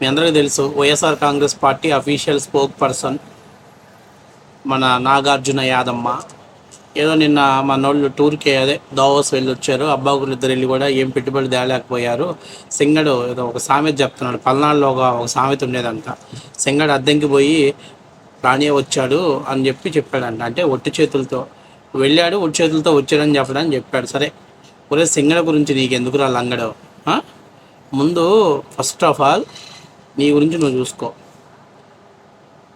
మీ అందరికీ తెలుసు YSR Congress party official spokesperson మన నాగార్జున యాదమ్మ. ఏదో నిన్న మనోళ్ళు టూర్కి అదే దావోస్ వెళ్ళి వచ్చారు అబ్బాగులు ఇద్దరు వెళ్ళి కూడా ఏం పెట్టుబడి తేలేకపోయారు. సింగడు ఏదో ఒక సామెత చెప్తున్నాడు పల్నాడులో ఒక ఒక సామెత ఉండేదంట. సింగడు అద్దెంకి పోయి రాణి వచ్చాడు అని చెప్పి చెప్పాడంట అంటే ఒట్టి చేతులతో. వెళ్ళాడు ఒట్టి చేతులతో వచ్చాడని చెప్పడానికి చెప్పాడు. సరే ఒరే సింగడ గురించి నీకు ఎందుకురా లంగడు ముందు ఫస్ట్ ఆఫ్ ఆల్ నీ గురించి నువ్వు చూసుకో.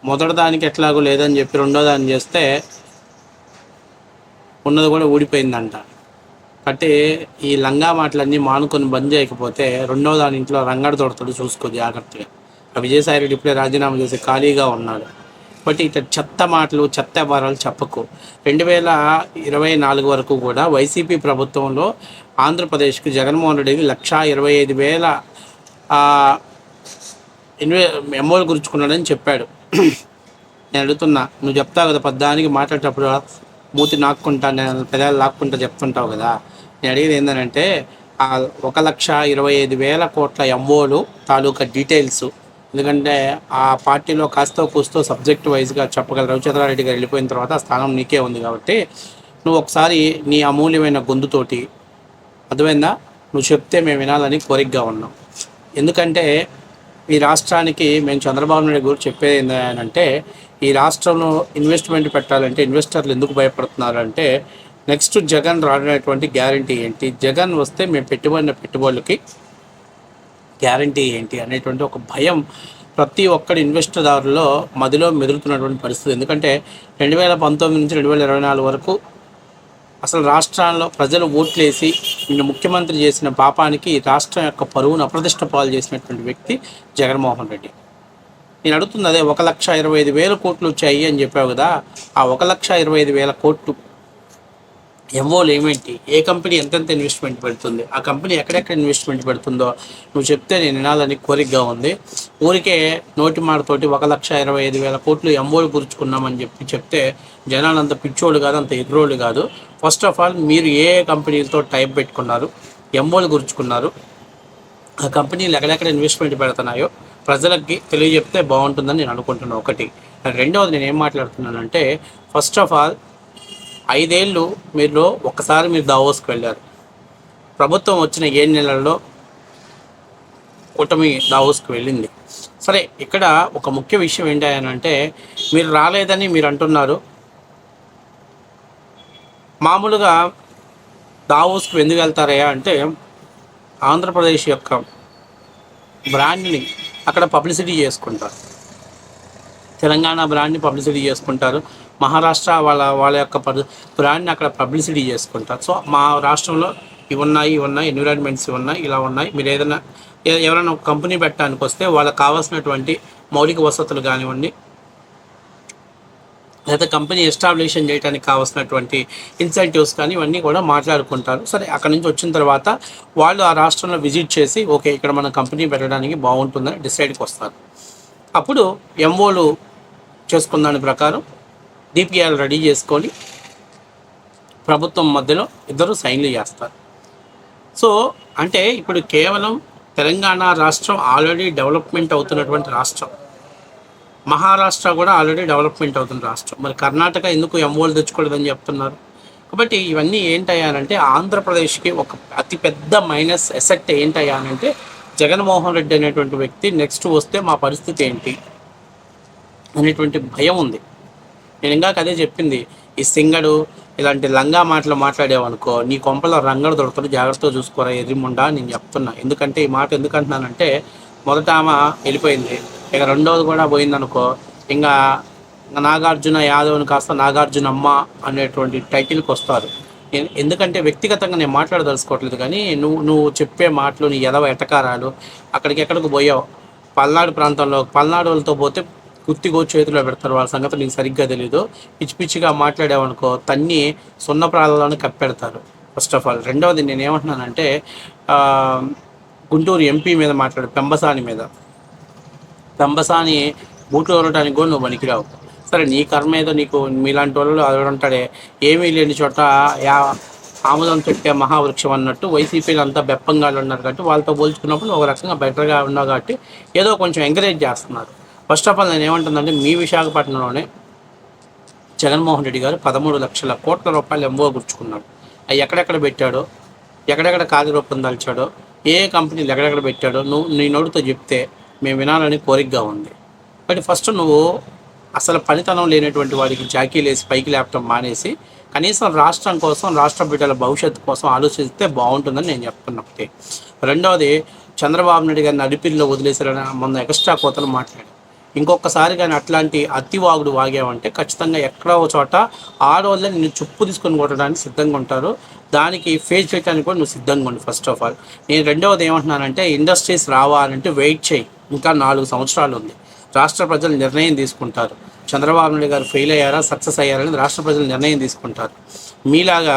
మొదటి దానికి ఎట్లాగో లేదని చెప్పి రెండో దాన్ని చేస్తే ఉన్నది కూడా ఊడిపోయిందంట. కాబట్టి ఈ లంగా మాటలన్నీ మానుకొని బంద్ చేయకపోతే రెండో దాని ఇంట్లో రంగడు తోడతాడు చూసుకో జాగ్రత్తగా. ఆ విజయసాయి రెడ్డి ఇప్పుడే రాజీనామా చేసి ఖాళీగా ఉన్నాడు. బట్ ఇట్లా చెత్త మాటలు చెత్త వారాలు చెప్పకు. రెండు వేల ఇరవై నాలుగు వరకు కూడా వైసీపీ ప్రభుత్వంలో ఆంధ్రప్రదేశ్కి జగన్మోహన్ రెడ్డికి లక్షా ఇరవై ఐదు వేల ఇన్వే ఎమ్మోలు గురించుకున్నాడని చెప్పాడు. నేను అడుగుతున్నా నువ్వు చెప్తావు కదా పద్దానికి మాట్లాడేటప్పుడు మూతి నాక్కుంటా నేను పెదాలు లాక్కుంటా చెప్తుంటావు కదా. నేను అడిగేది ఏంటంటే ఆ ఒక లక్ష ఇరవై ఐదు వేల కోట్ల ఎంఓలు తాలూకా డీటెయిల్స్. ఎందుకంటే ఆ పార్టీలో కాస్తో కూస్తో సబ్జెక్ట్ వైజ్గా చెప్పగల రవిచంద్రారెడ్డి గారు వెళ్ళిపోయిన తర్వాత ఆ స్థానం నీకే ఉంది కాబట్టి నువ్వు ఒకసారి నీ అమూల్యమైన గొంతుతోటి అర్థమైందా? నువ్వు చెప్తే మేము వినాలని కోరికగా ఉన్నాం. ఎందుకంటే ఈ రాష్ట్రానికి మేము చంద్రబాబు నాయుడు గురించి చెప్పేది ఏంటంటే ఈ రాష్ట్రంలో ఇన్వెస్ట్మెంట్ పెట్టాలంటే ఇన్వెస్టర్లు ఎందుకు భయపడుతున్నారు అంటే నెక్స్ట్ జగన్ రానటువంటి గ్యారంటీ ఏంటి? జగన్ వస్తే మేము పెట్టుబడిన పెట్టుబడులకి గ్యారంటీ ఏంటి అనేటువంటి ఒక భయం ప్రతి ఒక్కడి ఇన్వెస్టర్దారులో మదిలో మెదులుతున్నటువంటి పరిస్థితి. ఎందుకంటే రెండు వేల పంతొమ్మిది నుంచి రెండు వేల ఇరవై నాలుగు వరకు అసలు రాష్ట్రాల్లో ప్రజలు ఓట్లేసి నిన్ను ముఖ్యమంత్రి చేసిన పాపానికి రాష్ట్రం యొక్క పరువును అప్రతిష్ట పాలు చేసినటువంటి వ్యక్తి జగన్మోహన్ రెడ్డి. నేను అడుగుతుంది అదే ఒక లక్ష ఇరవై ఐదు వేల కోట్లు వచ్చాయి అని చెప్పావు కదా ఆ ఒక లక్ష ఇరవై ఐదు వేల కోట్లు ఎంఓలు ఏమేంటి? ఏ కంపెనీ ఎంతెంత ఇన్వెస్ట్మెంట్ పెడుతుంది? ఆ కంపెనీ ఎక్కడెక్కడ ఇన్వెస్ట్మెంట్ పెడుతుందో నువ్వు చెప్తే నేను వినాలని కోరికగా ఉంది. ఊరికే నోటి మాటతోటి ఒక లక్ష ఇరవై ఐదు వేల కోట్లు ఎంఓలు గురుచుకున్నామని చెప్పి చెప్తే జనాలు అంత పిచ్చోళ్ళు కాదు అంత ఎదురోళ్ళు కాదు. ఫస్ట్ ఆఫ్ ఆల్ మీరు ఏ కంపెనీలతో టైప్ పెట్టుకున్నారు? ఎంఓలు గురుచుకున్నారు. ఆ కంపెనీలు ఎక్కడెక్కడ ఇన్వెస్ట్మెంట్ పెడుతున్నాయో ప్రజలకి తెలియజెప్తే బాగుంటుందని నేను అనుకుంటున్నాను ఒకటి. రెండవది నేను ఏం మాట్లాడుతున్నానంటే ఫస్ట్ ఆఫ్ ఆల్ ఐదేళ్ళు మీరు ఒక్కసారి మీరు దావోస్కి వెళ్ళారు. ప్రభుత్వం వచ్చిన ఏడు నెలల్లో కూటమి దావోస్కి వెళ్ళింది. సరే ఇక్కడ ఒక ముఖ్య విషయం ఏంటంటే అంటే మీరు రాలేదని మీరు అంటున్నారు. మామూలుగా దావోస్కి ఎందుకు వెళ్తారయ్యా అంటే ఆంధ్రప్రదేశ్ యొక్క బ్రాండ్ని అక్కడ పబ్లిసిటీ చేసుకుంటారు. తెలంగాణ బ్రాండ్ని పబ్లిసిటీ చేసుకుంటారు. మహారాష్ట్ర వాళ్ళ వాళ్ళ యొక్క బ్రాండ్ని అక్కడ పబ్లిసిటీ చేసుకుంటారు. సో మా రాష్ట్రంలో ఇవి ఉన్నాయి ఇవి ఉన్నాయి ఎన్విరాన్మెంట్స్ ఇవి ఉన్నాయి ఇలా ఉన్నాయి. మీరు ఏదైనా ఎవరైనా కంపెనీ పెట్టడానికి వస్తే వాళ్ళకి కావాల్సినటువంటి మౌలిక వసతులు కానివ్వండి లేదా కంపెనీ ఎస్టాబ్లిషన్ చేయడానికి కావాల్సినటువంటి ఇన్సెంటివ్స్ కానీ ఇవన్నీ కూడా మాట్లాడుకుంటారు. సరే అక్కడ నుంచి వచ్చిన తర్వాత వాళ్ళు ఆ రాష్ట్రంలో విజిట్ చేసి ఓకే ఇక్కడ మన కంపెనీ పెట్టడానికి బాగుంటుందని డిసైడ్కి వస్తారు. అప్పుడు ఎంఓలు చేసుకున్న దాని ప్రకారం డిపిఆర్ రెడీ చేసుకొని ప్రభుత్వం మధ్యలో ఇద్దరు సైన్లు చేస్తారు. సో అంటే ఇప్పుడు కేవలం తెలంగాణ రాష్ట్రం ఆల్రెడీ డెవలప్మెంట్ అవుతున్నటువంటి రాష్ట్రం. మహారాష్ట్ర కూడా ఆల్రెడీ డెవలప్మెంట్ అవుతున్న రాష్ట్రం. మరి కర్ణాటక ఎందుకు ఎంఓలు తెచ్చుకోలేదని చెప్తున్నారు? కాబట్టి ఇవన్నీ ఏంటయ్యానంటే ఆంధ్రప్రదేశ్కి ఒక అతిపెద్ద మైనస్ ఎసెట్ ఏంటయ్యానంటే జగన్మోహన్ రెడ్డి అనేటువంటి వ్యక్తి నెక్స్ట్ వస్తే మా పరిస్థితి ఏంటి? అనేటువంటి భయం ఉంది. నేను ఇంకా అదే చెప్పింది ఈ సింగడు ఇలాంటి లంగా మాటలు మాట్లాడేవనుకో నీ కొంపలో రంగడు దొరుకుతాడు జాగ్రత్తగా చూసుకోరా ఎర్రిముండా నేను చెప్తున్నా. ఎందుకంటే ఈ మాట ఎందుకు అంటున్నానంటే మొదట ఆమె వెళ్ళిపోయింది. ఇక రెండవది కూడా పోయిందనుకో ఇంకా నాగార్జున యాదవ్ని కాస్త నాగార్జున అమ్మ అనేటువంటి టైటిల్కి వస్తారు. ఎందుకంటే వ్యక్తిగతంగా నేను మాట్లాడదలుచుకోవట్లేదు కానీ నువ్వు నువ్వు చెప్పే మాటలు నీ ఎదవ ఎటకారాలు అక్కడికి ఎక్కడికి పోయావు? పల్నాడు ప్రాంతంలో పల్నాడు వాళ్ళతో పోతే గుత్తిగో చేతిలో పెడతారు. వాళ్ళ సంగతి నీకు సరిగ్గా తెలియదు పిచ్చి పిచ్చిగా మాట్లాడావనుకో తన్ని సున్న ప్రాణాలను కప్పెడతారు. ఫస్ట్ ఆఫ్ ఆల్ రెండవది నేను ఏమంటున్నానంటే గుంటూరు ఎంపీ మీద మాట్లాడు పెంబసాని మీద. పెంబసాని బూట్లు వరటానికి కూడా నువ్వు పనికిరావు. సరే నీ కర్మ ఏదో నీకు మీలాంటి వాళ్ళు అదే ఉంటాడే ఏమీ లేని చోట యా ఆముదం చెట్టే మహావృక్షం అన్నట్టు వైసీపీలు అంతా బెప్పంగాళ్ళు ఉన్నారు కాబట్టి వాళ్ళతో పోల్చుకున్నప్పుడు ఒక రకంగా బెటర్గా ఉన్నావు కాబట్టి ఏదో కొంచెం ఎంకరేజ్ చేస్తున్నారు. ఫస్ట్ ఆఫ్ ఆల్ నేను ఏమంటుందంటే మీ విశాఖపట్నంలోనే జగన్మోహన్ రెడ్డి గారు పదమూడు లక్షల కోట్ల రూపాయలు ఎంఓ గుర్చుకున్నాడు అవి ఎక్కడెక్కడ పెట్టాడో ఎక్కడెక్కడ కార్యరూపం దాల్చాడో ఏ కంపెనీలు ఎక్కడెక్కడ పెట్టాడో నువ్వు నీ నోటితో చెప్తే మేము వినాలని కోరికగా ఉంది. బట్ ఫస్ట్ నువ్వు అసలు పనితనం లేనటువంటి వాడికి జాకీలు వేసి పైకి లేపటం మానేసి కనీసం రాష్ట్రం కోసం రాష్ట్ర బిడ్డల భవిష్యత్తు కోసం ఆలోచిస్తే బాగుంటుందని నేను చెప్తున్నా రెండవది చంద్రబాబు నాయుడు గారిని అడిపిల్లో వదిలేసారని మొన్న ఎక్స్ట్రా కోతలు మాట్లాడారు. ఇంకొకసారి కానీ అట్లాంటి అతివాగుడు వాగావంటే ఖచ్చితంగా ఎక్కడో ఒక చోట ఆడవాళ్ళే నిన్ను చుప్పు తీసుకొని కొట్టడానికి సిద్ధంగా ఉంటారు. దానికి ఫేస్ చేయడానికి కూడా నువ్వు సిద్ధంగా ఉండు ఫస్ట్ ఆఫ్ ఆల్ నేను రెండవది ఏమంటున్నానంటే ఇండస్ట్రీస్ రావాలంటే వెయిట్ చేయి. ఇంకా నాలుగు సంవత్సరాలు ఉంది. రాష్ట్ర ప్రజలు నిర్ణయం తీసుకుంటారు. చంద్రబాబు నాయుడు గారు ఫెయిల్ అయ్యారా సక్సెస్ అయ్యారని రాష్ట్ర ప్రజలు నిర్ణయం తీసుకుంటారు. మీలాగా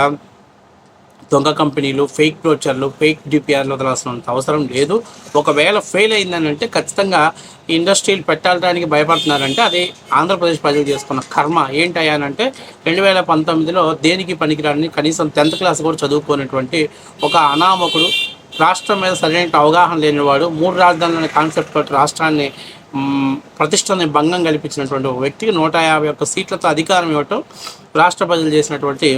దొంగ కంపెనీలు ఫేక్ బ్రోచర్లు ఫేక్ డిపిఆర్లు వదలాల్సినంత అవసరం లేదు. ఒకవేళ ఫెయిల్ అయిందని అంటే ఖచ్చితంగా ఈ ఇండస్ట్రీలు పెట్టడానికి భయపడుతున్నారంటే అది ఆంధ్రప్రదేశ్ ప్రజలు చేసుకున్న కర్మ. ఏంటయ్యానంటే రెండు వేల పంతొమ్మిదిలో దేనికి పనికిరాని కనీసం టెన్త్ క్లాస్ కూడా చదువుకున్నటువంటి ఒక అనామకుడు రాష్ట్రం మీద సరైన అవగాహన లేనివాడు మూడు రాజధానులు అనే కాన్సెప్ట్ తోటి రాష్ట్రాన్ని ప్రతిష్టని భంగం కల్పించినటువంటి ఒక వ్యక్తికి నూట యాభై ఒక్క సీట్లతో అధికారం ఇవ్వటం రాష్ట్ర ప్రజలు చేసినటువంటి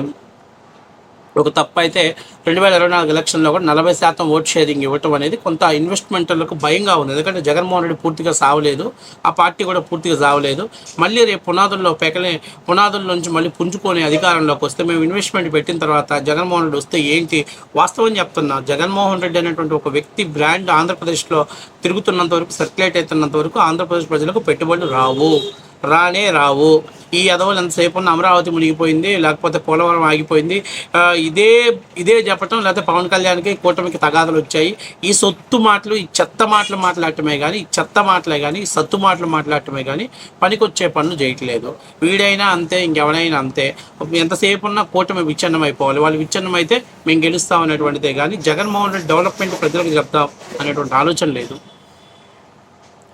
ఒక తప్పు అయితే రెండు వేల ఇరవై నాలుగు ఎలక్షన్లో కూడా నలభై శాతం ఓట్ షేరింగ్ ఇవ్వటం అనేది కొంత ఇన్వెస్ట్మెంట్లకు భయంగా ఉంది ఎందుకంటే జగన్మోహన్ రెడ్డి పూర్తిగా సావలేదు ఆ పార్టీ కూడా పూర్తిగా సావలేదు. మళ్ళీ రేపు పునాదుల్లో పెకలే పునాదుల నుంచి మళ్ళీ పుంజుకొని అధికారంలోకి వస్తే మేము ఇన్వెస్ట్మెంట్ పెట్టిన తర్వాత జగన్మోహన్ రెడ్డి వస్తే ఏంటి? వాస్తవం చెప్తున్నా జగన్మోహన్ రెడ్డి అనేటువంటి ఒక వ్యక్తి బ్రాండ్ ఆంధ్రప్రదేశ్లో తిరుగుతున్నంత వరకు సర్క్యులేట్ అవుతున్నంత వరకు ఆంధ్రప్రదేశ్ ప్రజలకు పెట్టుబడులు రావు రానే రావు. ఈ ఎదవలు ఎంతసేపు ఉన్న అమరావతి మునిగిపోయింది లేకపోతే పోలవరం ఆగిపోయింది. ఇదే ఇదే చెప్పటం లేకపోతే పవన్ కళ్యాణ్కి కూటమికి తగాదలు వచ్చాయి. ఈ సొత్తు మాటలు ఈ చెత్త మాటలు మాట్లాడటమే కానీ ఈ చెత్త మాటలే కానీ ఈ సత్తు మాటలు మాట్లాడటమే కానీ పనికొచ్చే పనులు చేయట్లేదు. వీడైనా అంతే ఇంకెవడైనా అంతే. ఎంతసేపు ఉన్నా కూటమి విచ్ఛిన్నం అయిపోవాలి వాళ్ళు విచ్ఛిన్నం అయితే మేము గెలుస్తాం అనేటువంటిదే కానీ జగన్మోహన్ రెడ్డి డెవలప్మెంట్ ప్రజలకు చెప్తాం అనేటువంటి ఆలోచన లేదు.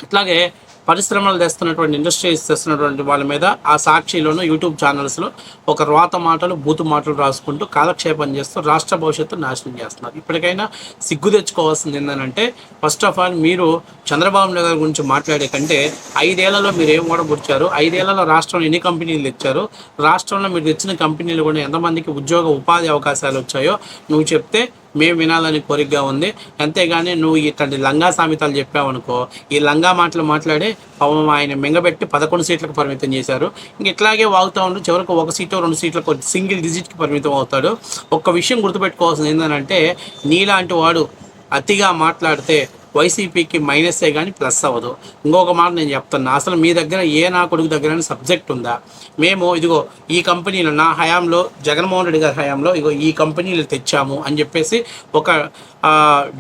అట్లాగే పరిశ్రమలు తెస్తున్నటువంటి ఇండస్ట్రీస్ తెస్తున్నటువంటి వాళ్ళ మీద ఆ సాక్షిలోను యూట్యూబ్ ఛానల్స్లో ఒక రోత మాటలు బూతు మాటలు రాసుకుంటూ కాలక్షేపం చేస్తూ రాష్ట్ర భవిష్యత్తు నాశనం చేస్తున్నారు. ఇప్పటికైనా సిగ్గు తెచ్చుకోవాల్సింది ఏంటంటే ఫస్ట్ ఆఫ్ ఆల్ మీరు చంద్రబాబు నాయుడు గారి గురించి మాట్లాడే కంటే ఐదేళ్ళలో మీరు ఏం ఓడబుచ్చారు ఐదేళ్ళలో రాష్ట్రంలో ఎన్ని కంపెనీలు తెచ్చారు? రాష్ట్రంలో మీరు తెచ్చిన కంపెనీలు కూడా ఎంతమందికి ఉద్యోగ ఉపాధి అవకాశాలు వచ్చాయో నువ్వు చెప్తే మేము వినాలని కోరికగా ఉంది. అంతేగాని నువ్వు ఇట్లాంటి లంగా సామెతలు చెప్పావనుకో ఈ లంగా మాటలు మాట్లాడి పాపం ఆయన మింగబెట్టి పదకొండు సీట్లకు పరిమితం చేశారు. ఇంక ఇట్లాగే వాగుతూ ఉండు చివరికి ఒక సీటు రెండు సీట్లకు సింగిల్ డిజిట్కి పరిమితం అవుతాడు. ఒక్క విషయం గుర్తుపెట్టుకోవాల్సింది ఏంటంటే నీలాంటి వాడు అతిగా మాట్లాడితే వైసీపీకి మైనసే కానీ ప్లస్ అవ్వదు. ఇంకొక మాట నేను చెప్తున్నా అసలు మీ దగ్గర ఏ నా కొడుకు దగ్గర సబ్జెక్ట్ ఉందా? మేము ఇదిగో ఈ కంపెనీలు నా హయాంలో జగన్మోహన్ రెడ్డి గారి హయాంలో ఇగో ఈ కంపెనీలు తెచ్చాము అని చెప్పేసి ఒక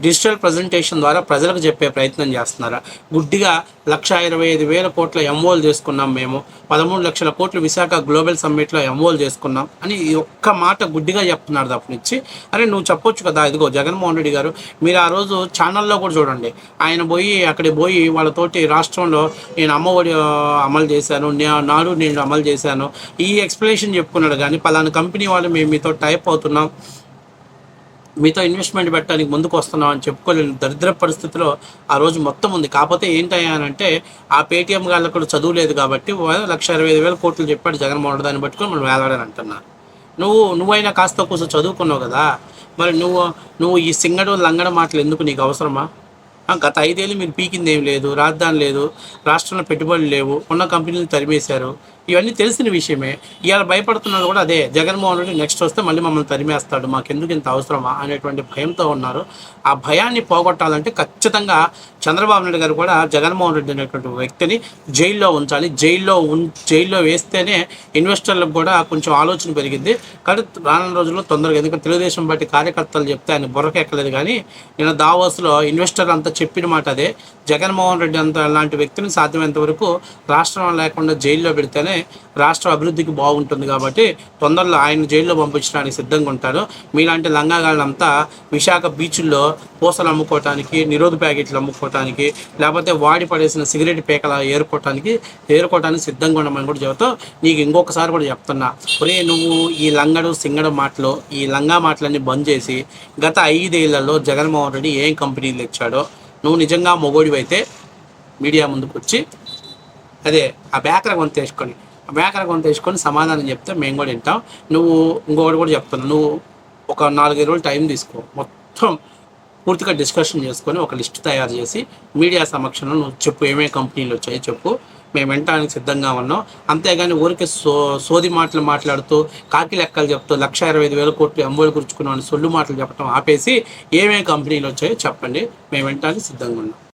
డిజిటల్ ప్రజెంటేషన్ ద్వారా ప్రజలకు చెప్పే ప్రయత్నం చేస్తున్నారా? గుడ్డిగా లక్ష ఇరవై ఐదు వేల కోట్ల ఎంఓలు చేసుకున్నాం మేము. పదమూడు లక్షల కోట్లు విశాఖ గ్లోబల్ సమ్మిట్లో ఎంఓలు చేసుకున్నాం అని ఈ ఒక్క మాట గుడ్డిగా చెప్తున్నారు తప్పనిచ్చి అరే నువ్వు చెప్పొచ్చు కదా ఇదిగో జగన్మోహన్ రెడ్డి గారు మీరు ఆ రోజు ఛానల్లో కూడా చూడండి. ఆయన పోయి అక్కడ పోయి వాళ్ళతోటి రాష్ట్రంలో నేను అమ్మఒడి అమలు చేశాను. నాడు నేను అమలు చేశాను. ఈ ఎక్స్ప్లెనేషన్ చెప్పుకున్నాడు కానీ పలానా కంపెనీ వాళ్ళు మేము మీతో టైప్ అవుతున్నాం. మీతో ఇన్వెస్ట్మెంట్ పెట్టడానికి ముందుకు వస్తున్నాం అని చెప్పుకోలేని దరిద్ర పరిస్థితిలో ఆ రోజు మొత్తం ఉంది. కాకపోతే ఏంటంటే ఆ పేటీఎం గాళ్ళకు కూడా చదువు లేదు కాబట్టి లక్ష ఇరవై ఐదు వేల కోట్లు చెప్పాడు జగన్మోహన్ రెడ్డి దాన్ని పట్టుకొని మనం వేలాడని అంటున్నాను నువ్వు నువ్వైనా కాస్త కూర్చో చదువుకున్నావు కదా. మరి నువ్వు నువ్వు ఈ సింగడు లంగడ మాటలు ఎందుకు నీకు అవసరమా? గత ఐదేళ్ళు మీరు పీకింది ఏం లేదు రాజధాని లేదు రాష్ట్రంలో పెట్టుబడులు లేవు ఉన్న కంపెనీలు తరిమేశారు. ఇవన్నీ తెలిసిన విషయమే. ఇవాళ భయపడుతున్నారు కూడా అదే. జగన్మోహన్ రెడ్డి నెక్స్ట్ వస్తే మళ్ళీ మమ్మల్ని తరిమేస్తాడు. మాకెందుకు ఇంత అవసరమా అనేటువంటి భయంతో ఉన్నారు. ఆ భయాన్ని పోగొట్టాలంటే ఖచ్చితంగా చంద్రబాబు నాయుడు గారు కూడా జగన్మోహన్ రెడ్డి అనేటువంటి వ్యక్తిని జైల్లో ఉంచాలి. జైల్లో ఉం జైల్లో వేస్తేనే ఇన్వెస్టర్లకు కూడా కొంచెం ఆలోచన పెరిగింది. కానీ రానున్న రోజుల్లో తొందరగా ఎందుకంటే తెలుగుదేశం పార్టీ కార్యకర్తలు చెప్తే ఆయన బుర్రకెక్కలేదు కానీ నిన్న దావోస్లో ఇన్వెస్టర్ అంతా చెప్పిన మాట అదే. జగన్మోహన్ రెడ్డి అంత లాంటి వ్యక్తిని సాధ్యమైనంత వరకు రాష్ట్రం లేకుండా జైల్లో పెడితేనే చేస్తేనే రాష్ట్ర అభివృద్ధికి బాగుంటుంది కాబట్టి తొందరలో ఆయన జైల్లో పంపించడానికి సిద్ధంగా ఉంటారు. మీలాంటి లంగాగాళ్ళంతా విశాఖ బీచ్ల్లో పూసలు అమ్ముకోవటానికి నిరోధ ప్యాకెట్లు అమ్ముకోవటానికి లేకపోతే వాడి పడేసిన సిగరెట్ పేకల ఏరుకోవటానికి ఏరుకోవటానికి సిద్ధంగా ఉండమని కూడా చెబుతావు నీకు ఇంకొకసారి కూడా చెప్తున్నా. ఒరే నువ్వు ఈ లంగడు సింగడు మాటలు ఈ లంగా మాటలన్నీ బంద్ చేసి గత ఐదేళ్ళలో జగన్మోహన్ రెడ్డి ఏం కంపెనీలు తెచ్చాడో నువ్వు నిజంగా మొగోడివైతే మీడియా ముందుకు వచ్చి అదే ఆ బేకర కొంత వేసుకొని ఆ బేకర కొంత వేసుకొని సమాధానం చెప్తే మేము కూడా వింటాం. నువ్వు ఇంకొకటి కూడా చెప్తున్నావు. నువ్వు ఒక నాలుగైదు రోజులు టైం తీసుకో. మొత్తం పూర్తిగా డిస్కషన్ చేసుకొని ఒక లిస్ట్ తయారు చేసి మీడియా సమక్షంలో నువ్వు చెప్పు ఏమేమి కంపెనీలు వచ్చాయో చెప్పు. మేము వినటానికి సిద్ధంగా ఉన్నాం. అంతేగాని ఊరికే సో సోది మాటలు మాట్లాడుతూ కాకి లెక్కలు చెప్తూ లక్ష ఇరవై ఐదు వేల కోట్లు ఎంబోలు కూర్చుకున్నామని సొల్లు మాటలు చెప్పడం ఆపేసి ఏమేమి కంపెనీలు వచ్చాయో చెప్పండి. మేము వినటానికి సిద్ధంగా ఉన్నాం.